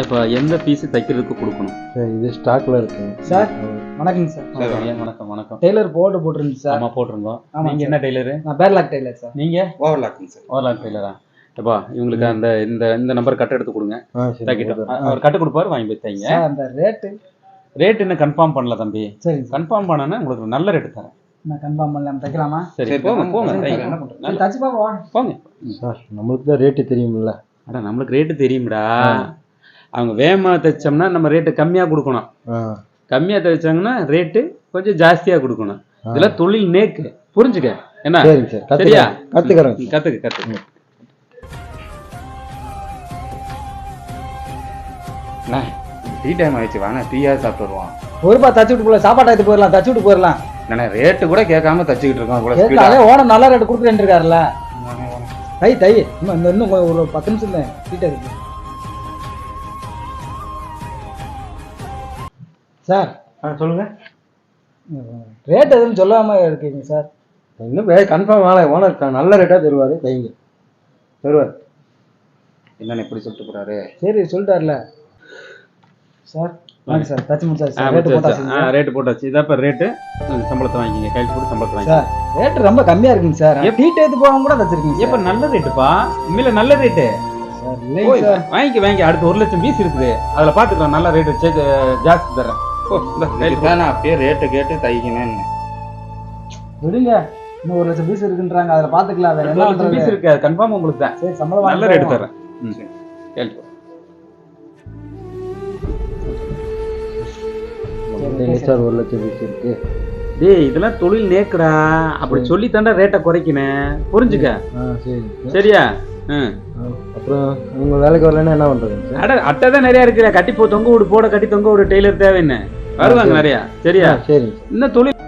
இப்போ எந்த பீஸ் தைக்கிறதுக்கு கொடுக்கணும்? சார் இது ஸ்டாக்ல இருக்குங்க சார் வணக்கங்க சார். வணக்கம். வணக்கம் டெய்லர் போட்டு போட்டுருந்துச்சு சார். ஆமா போட்டிருந்தோம். நீங்க என்ன டெய்லரு? நான் பேர்லாக் டெய்லர் சார். நீங்க? ஓவர்லாக்குங்க சார். ஓவர்லாக் டெய்லரா? எப்பா இவங்களுக்கு அந்த இந்த இந்த நம்பர் கட்டு எடுத்து கொடுங்க. தைக்கிட்டோம் அவர் கட்டு கொடுப்பாரு வாங்கி போய் தைங்க. சார் அந்த ரேட்டு ரேட் இன்னும் கன்ஃபார்ம் பண்ணல தம்பி? சார். கன்ஃபார்ம் பண்ணனா உங்களுக்கு நல்ல ரேட்டு தரேன். நான் கன்ஃபார்ம் பண்ணலாம் தைக்கலாமா? சரி போங்க. என்ன தச்சு சார் நம்மளுக்கு தான் ரேட்டு தெரியுமில்ல அட நம்மளுக்கு ரேட்டு தெரியும்டா. அவங்க வேகமா தைச்சோம்னா நம்ம ரேட்டு கம்மியா கொடுக்கணும். ஆ. கம்மியா தைச்சாங்கன்னா ரேட்டு கொஞ்சம் ஜாஸ்தியா கொடுக்கணும். இதெல்லாம் தொழில் நேக்கு புரிஞ்சுக்க. என்ன? சரியா? கத்துக்கு கத்துக்கு. அண்ணா டீ டைம் ஆயிடுச்சு. வாங்க டீயாவது சாப்பிட்டு வருவோம். ஒருபா தச்சு விட்டு போயிடலாம் சாப்பாடு எடுத்து போயிடலாம். தச்சு விட்டு போயிடலாம். நான் ரேட்டு கூட கேட்காம தச்சுக்கிட்டு இருக்கோம். அதே ஓனர் நல்ல ரேட்டு கொடுக்குறேன் இருக்காருல்ல தை தை. இன்னும் இன்னும் ஒரு பத்து நிமிஷம் கிட்ட இருக்கு. சார். ஆ சொல்லுங்க. ரேட் எதுவும் சொல்லாம இருக்கீங்க சார். இன்னும் கன்ஃபார்ம் ஆகல. ஓனர் நல்ல ரேட்டா தருவாரு தைங்க தருவார். என்னன்னு இப்படி சொல்லிட்டு போறாரு? சரி சொல்லிட்டார்ல. சார் வாங்க சார். தச்சு முடிச்சாச்சு ஆ, சார் ரேட்டு. போட்டாச்சு. ஆ, ரேட்டு போட்டாச்சு. இதாப்ப ரேட்டு ம், சம்பளத்தை வாங்கிங்க. கையில் போட்டு சம்பளத்தை வாங்கி சார் ரேட்டு ரொம்ப கம்மியா இருக்குங்க சார். எப்- டீட் எடுத்து போகாம கூட தச்சிருக்கீங்க எப்ப நல்ல ரேட்டுப்பா உண்மையில நல்ல ரேட்டு சார் இல்லைங்க சார். வாங்கிக்க வாங்கி அடுத்து ஒரு லட்சம் பீஸ் இருக்குது. அதுல பாத்துக்கலாம். நல்ல ரேட்டு ஜாஸ்தி தரேன் நான் அப்படியே ரேட்டு கேட்டு தைக்கணும்னு விடுங்க. இன்னும் ஒரு லட்சம் பீஸ் இருக்குன்றாங்க. அதுல பாத்துக்கலாம். வேற என்ன ஒரு லட்சம் பண்றது? பீஸ் இருக்கு. அது கன்ஃபார்ம் உங்களுக்கு தான். சரி சம்பளம் நல்ல. தரேன். சார். ஒரு லட்சம் பீஸ் இருக்கு. டேய் இதெல்லாம் தொழில் நேக்குடா. அப்படி சொல்லி தாண்டா ரேட்டை குறைக்கணும் புரிஞ்சுக்க? சரியா? அப்புறம் உங்க வேலைக்கு வரலன்னா என்ன பண்றதுங்க சார்? அட அட்டை தான் நிறைய இருக்குல்ல கட்டி போ தொங்க விடு போட கட்டி தொங்க விடு டெய்லர் தேவைன்னு வருவாங்க நிறைய. சரியா? சரிங்க இன்னும் தொழில்